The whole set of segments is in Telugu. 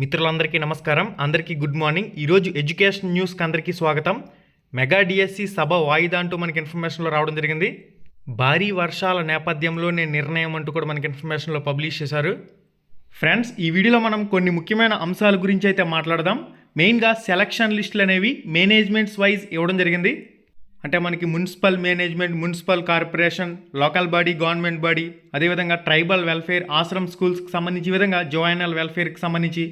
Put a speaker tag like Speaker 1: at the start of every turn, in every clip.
Speaker 1: మిత్రులందరికీ నమస్కారం. అందరికీ గుడ్ మార్నింగ్. ఈరోజు ఎడ్యుకేషన్ న్యూస్కి అందరికీ స్వాగతం. మెగా డిఎస్సి సభ వాయిదా అంటూ మనకి ఇన్ఫర్మేషన్లో రావడం జరిగింది. భారీ వర్షాల నేపథ్యంలోనే నిర్ణయం అంటూ కూడా మనకి ఇన్ఫర్మేషన్లో పబ్లిష్ చేశారు. ఫ్రెండ్స్ ఈ వీడియోలో మనం కొన్ని ముఖ్యమైన అంశాల గురించి అయితే మాట్లాడదాం. మెయిన్గా సెలక్షన్ లిస్టులు అనేవి మేనేజ్మెంట్స్ వైజ్ ఇవ్వడం జరిగింది. అంటే మనకి municipal management municipal corporation local body government body అదేవిధంగా ట్రైబల్ వెల్ఫేర్ ఆశ్రమ్ స్కూల్స్కి సంబంధించి విధంగా జోయినల్ వెల్ఫేర్కి సంబంధించి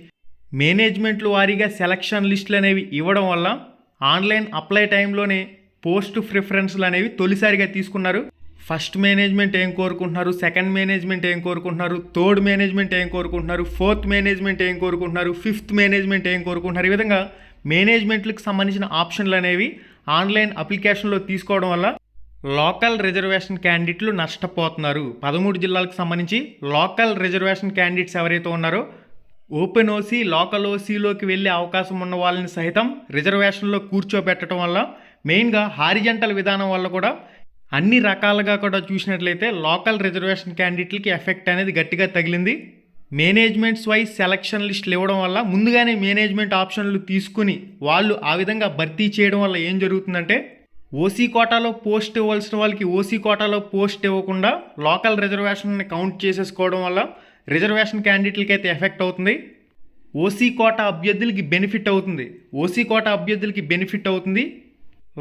Speaker 1: మేనేజ్మెంట్లు వారీగా సెలక్షన్ లిస్టులు అనేవి ఇవ్వడం వల్ల ఆన్లైన్ అప్లై టైంలోనే పోస్ట్ ప్రిఫరెన్స్లు అనేవి తొలిసారిగా తీసుకున్నారు. ఫస్ట్ మేనేజ్మెంట్ ఏం కోరుకుంటున్నారు? సెకండ్ మేనేజ్మెంట్ ఏం కోరుకుంటున్నారు? థర్డ్ మేనేజ్మెంట్ ఏం కోరుకుంటున్నారు? ఫోర్త్ మేనేజ్మెంట్ ఏం కోరుకుంటున్నారు? ఫిఫ్త్ మేనేజ్మెంట్ ఏం కోరుకుంటున్నారు? ఈ విధంగా మేనేజ్మెంట్లకు సంబంధించిన ఆప్షన్లు అనేవి ఆన్లైన్ అప్లికేషన్లో తీసుకోవడం వల్ల లోకల్ రిజర్వేషన్ క్యాండిడేట్లు నష్టపోతున్నారు. పదమూడు జిల్లాలకు సంబంధించి లోకల్ రిజర్వేషన్ క్యాండిడేట్స్ ఎవరైతే ఉన్నారో ఓపెన్ ఓసీ లోకల్ ఓసీలోకి వెళ్ళే అవకాశం ఉన్న వాళ్ళని సహితం రిజర్వేషన్లో కూర్చోబెట్టడం వల్ల మెయిన్గా హారిజంటల్ విధానం వల్ల కూడా అన్ని రకాలుగా కూడా చూసినట్లయితే లోకల్ రిజర్వేషన్ క్యాండిడేట్లకి ఎఫెక్ట్ అనేది గట్టిగా తగిలింది. మేనేజ్మెంట్స్ వైజ్ సెలక్షన్ లిస్టులు ఇవ్వడం వల్ల ముందుగానే మేనేజ్మెంట్ ఆప్షన్లు తీసుకుని వాళ్ళు ఆ విధంగా భర్తీ చేయడం వల్ల ఏం జరుగుతుందంటే ఓసీ కోటాలో పోస్ట్ ఇవ్వాల్సిన వాళ్ళకి ఓసీ కోటాలో పోస్ట్ ఇవ్వకుండా లోకల్ రిజర్వేషన్ని కౌంట్ చేసేసుకోవడం వల్ల రిజర్వేషన్ క్యాండిడేట్లకి అయితే ఎఫెక్ట్ అవుతుంది. ఓసీ కోటా అభ్యర్థులకి బెనిఫిట్ అవుతుంది. ఓసీ కోటా అభ్యర్థులకి బెనిఫిట్ అవుతుంది.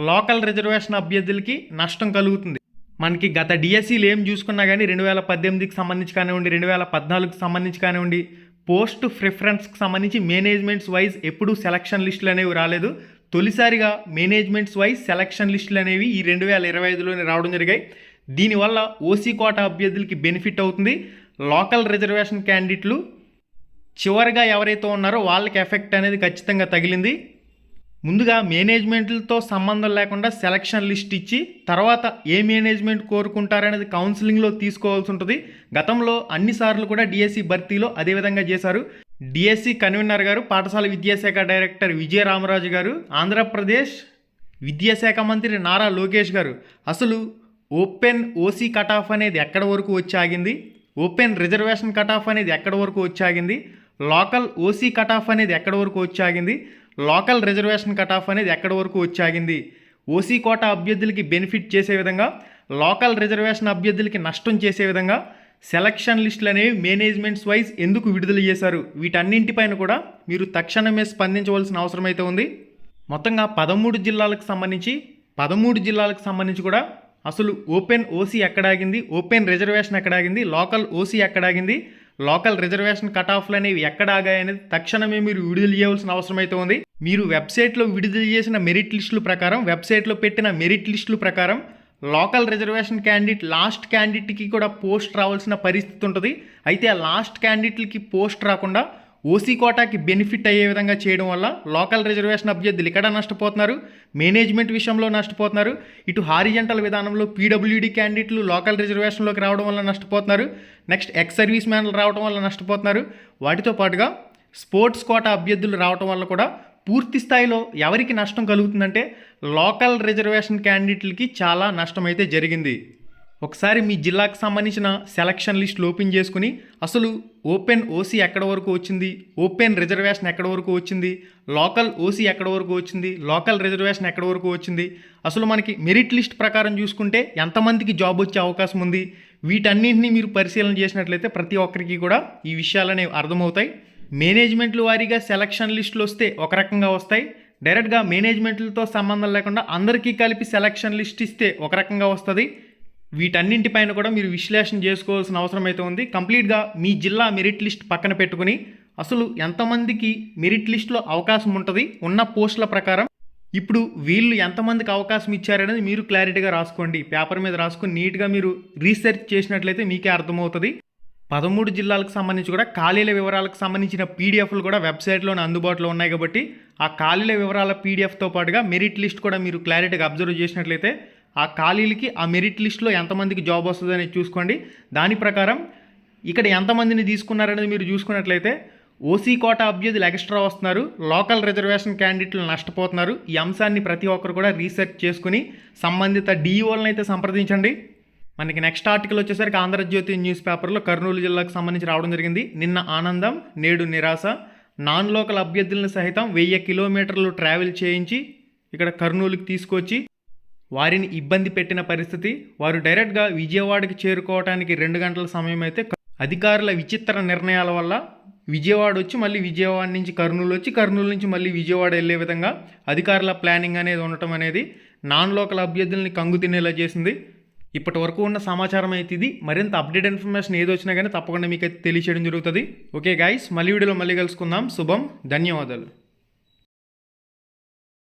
Speaker 1: లోకల్ రిజర్వేషన్ అభ్యర్థులకి నష్టం కలుగుతుంది. మనకి గత డిఎస్సీలు ఏం చూసుకున్నా కానీ రెండు వేల పద్దెనిమిదికి సంబంధించి కానివ్వండి రెండు వేల పద్నాలుగుకి సంబంధించి కానివ్వండి పోస్ట్ ప్రిఫరెన్స్కి సంబంధించి మేనేజ్మెంట్స్ వైజ్ ఎప్పుడూ సెలక్షన్ లిస్టులు అనేవి రాలేదు. తొలిసారిగా మేనేజ్మెంట్స్ వైజ్ సెలక్షన్ లిస్టులు అనేవి ఈ రెండు వేల ఇరవై ఐదులోనే రావడం జరిగాయి. దీనివల్ల ఓసీ కోట అభ్యర్థులకి బెనిఫిట్ అవుతుంది. లోకల్ రిజర్వేషన్ క్యాండిడేట్లు చివరిగా ఎవరైతే ఉన్నారో వాళ్ళకి ఎఫెక్ట్ అనేది ఖచ్చితంగా తగిలింది. ముందుగా మేనేజ్మెంట్లతో సంబంధం లేకుండా సెలక్షన్ లిస్ట్ ఇచ్చి తర్వాత ఏ మేనేజ్మెంట్ కోరుకుంటారనేది కౌన్సిలింగ్లో తీసుకోవాల్సి ఉంటుంది. గతంలో అన్నిసార్లు కూడా డిఎస్సి భర్తీలో అదేవిధంగా చేశారు. డిఎస్సి కన్వీనర్ గారు పాఠశాల విద్యాశాఖ డైరెక్టర్ విజయ రామరాజు గారు ఆంధ్రప్రదేశ్ విద్యాశాఖ మంత్రి నారా లోకేష్ గారు. అసలు ఓపెన్ ఓసీ కట్ ఆఫ్ అనేది ఎక్కడ వరకు వచ్చి ఆగింది? ఓపెన్ రిజర్వేషన్ కట్ ఆఫ్ అనేది ఎక్కడ వరకు వచ్చాగింది? లోకల్ ఓసీ కట్ ఆఫ్ అనేది ఎక్కడ వరకు వచ్చాగింది? లోకల్ రిజర్వేషన్ కట్ ఆఫ్ అనేది ఎక్కడ వరకు వచ్చాగింది? ఓసీ కోట అభ్యర్థులకి బెనిఫిట్ చేసే విధంగా లోకల్ రిజర్వేషన్ అభ్యర్థులకి నష్టం చేసే విధంగా సెలక్షన్ లిస్టులు అనేవి మేనేజ్మెంట్స్ వైజ్ ఎందుకు విడుదల చేశారు? వీటన్నింటిపైన కూడా మీరు తక్షణమే స్పందించవలసిన అవసరం అయితే ఉంది. మొత్తంగా పదమూడు జిల్లాలకు సంబంధించి పదమూడు జిల్లాలకు సంబంధించి కూడా అసలు ఓపెన్ ఓసీ ఎక్కడాగింది? ఓపెన్ రిజర్వేషన్ ఎక్కడాగింది? లోకల్ ఓసీ ఎక్కడాగింది? లోకల్ రిజర్వేషన్ కట్ ఆఫ్లు అనేవి ఎక్కడ ఆగాయనేది తక్షణమే మీరు విడుదల చేయవలసిన అవసరం అయితే ఉంది. మీరు వెబ్సైట్లో విడుదల చేసిన మెరిట్ లిస్టుల ప్రకారం వెబ్సైట్లో పెట్టిన మెరిట్ లిస్టుల ప్రకారం లోకల్ రిజర్వేషన్ క్యాండిడేట్ లాస్ట్ క్యాండిడేట్కి కూడా పోస్ట్ రావాల్సిన పరిస్థితి ఉంటుంది. అయితే ఆ లాస్ట్ క్యాండిడేట్లకి పోస్ట్ రాకుండా ఓసీ కోటాకి బెనిఫిట్ అయ్యే విధంగా చేయడం వల్ల లోకల్ రిజర్వేషన్ అభ్యర్థులు ఇక్కడ నష్టపోతున్నారు? మేనేజ్మెంట్ విషయంలో నష్టపోతున్నారు. ఇటు హారిజంటల్ విధానంలో పీడబ్ల్యూడీ క్యాండిడేట్లు లోకల్ రిజర్వేషన్లోకి రావడం వల్ల నష్టపోతున్నారు. నెక్స్ట్ ఎక్స్ సర్వీస్ మ్యాన్లు రావడం వల్ల నష్టపోతున్నారు. వాటితో పాటుగా స్పోర్ట్స్ కోటా అభ్యర్థులు రావడం వల్ల కూడా పూర్తి స్థాయిలో ఎవరికి నష్టం కలుగుతుందంటే లోకల్ రిజర్వేషన్ క్యాండిడేట్లకి చాలా నష్టం అయితే జరిగింది. ఒకసారి మీ జిల్లాకు సంబంధించిన సెలక్షన్ లిస్ట్ ఓపెన్ చేసుకుని అసలు ఓపెన్ ఓసీ ఎక్కడ వరకు వచ్చింది? ఓపెన్ రిజర్వేషన్ ఎక్కడ వరకు వచ్చింది? లోకల్ ఓసీ ఎక్కడ వరకు వచ్చింది? లోకల్ రిజర్వేషన్ ఎక్కడ వరకు వచ్చింది? అసలు మనకి మెరిట్ లిస్ట్ ప్రకారం చూసుకుంటే ఎంతమందికి జాబ్ వచ్చే అవకాశం ఉంది? వీటన్నింటినీ మీరు పరిశీలన చేసినట్లయితే ప్రతి ఒక్కరికి కూడా ఈ విషయాలు అనేవి అర్థమవుతాయి. మేనేజ్మెంట్లు వారీగా సెలక్షన్ లిస్టులు వస్తే ఒక రకంగా వస్తాయి. డైరెక్ట్గా మేనేజ్మెంట్లతో సంబంధం లేకుండా అందరికీ కలిపి సెలక్షన్ లిస్ట్ ఇస్తే ఒక రకంగా వస్తుంది. వీటన్నింటిపైన కూడా మీరు విశ్లేషణ చేసుకోవాల్సిన అవసరం అయితే ఉంది. కంప్లీట్గా మీ జిల్లా మెరిట్ లిస్ట్ పక్కన పెట్టుకుని అసలు ఎంతమందికి మెరిట్ లిస్ట్లో అవకాశం ఉంటుంది ఉన్న పోస్టుల ప్రకారం? ఇప్పుడు వీళ్ళు ఎంతమందికి అవకాశం ఇచ్చారనేది మీరు క్లారిటీగా రాసుకోండి. పేపర్ మీద రాసుకుని నీట్గా మీరు రీసెర్చ్ చేసినట్లయితే మీకే అర్థమవుతుంది. పదమూడు జిల్లాలకు సంబంధించి కూడా ఖాళీల వివరాలకు సంబంధించిన పీడిఎఫ్లు కూడా వెబ్సైట్లోనే అందుబాటులో ఉన్నాయి కాబట్టి ఆ ఖాళీల వివరాల పీడిఎఫ్తో పాటుగా మెరిట్ లిస్ట్ కూడా మీరు క్లారిటీగా అబ్జర్వ్ చేసినట్లయితే ఆ ఖాళీలకి ఆ మెరిట్ లిస్ట్లో ఎంతమందికి జాబ్ వస్తుంది అనేది చూసుకోండి. దాని ప్రకారం ఇక్కడ ఎంతమందిని తీసుకున్నారనేది మీరు చూసుకున్నట్లయితే ఓసీ కోటా అభ్యర్థులు ఎక్స్ట్రా వస్తున్నారు. లోకల్ రిజర్వేషన్ క్యాండిడేట్లు నష్టపోతున్నారు. ఈ అంశాన్ని ప్రతి ఒక్కరు కూడా రీసెర్చ్ చేసుకుని సంబంధిత డిఈఓలను అయితే సంప్రదించండి. మనకి నెక్స్ట్ ఆర్టికల్ వచ్చేసరికి ఆంధ్రజ్యోతి న్యూస్ పేపర్లో కర్నూలు జిల్లాకు సంబంధించి రావడం జరిగింది. నిన్న ఆనందం నేడు నిరాశ. నాన్ లోకల్ అభ్యర్థులను సహితం వెయ్యి కిలోమీటర్లు ట్రావెల్ చేయించి ఇక్కడ కర్నూలుకి తీసుకొచ్చి వారిని ఇబ్బంది పెట్టిన పరిస్థితి వారు డైరెక్ట్గా విజయవాడకి చేరుకోవడానికి రెండు గంటల సమయం అయితే అధికారుల విచిత్ర నిర్ణయాల వల్ల విజయవాడ వచ్చి మళ్ళీ విజయవాడ నుంచి కర్నూలు వచ్చి కర్నూలు నుంచి మళ్ళీ విజయవాడ వెళ్ళే విధంగా అధికారుల ప్లానింగ్ అనేది ఉండటం అనేది నాన్ లోకల్ అభ్యర్థుల్ని కంగు తినేలా చేసింది. ఇప్పటి వరకు ఉన్న సమాచారం అయితే ఇది. మరింత అప్డేట్ ఇన్ఫర్మేషన్ ఏది వచ్చినా కానీ తప్పకుండా మీకు అయితే తెలియచేయడం జరుగుతుంది. ఓకే గాయస్ మళ్ళీ వీడియోలో మళ్ళీ కలుసుకుందాం. శుభం ధన్యవాదాలు.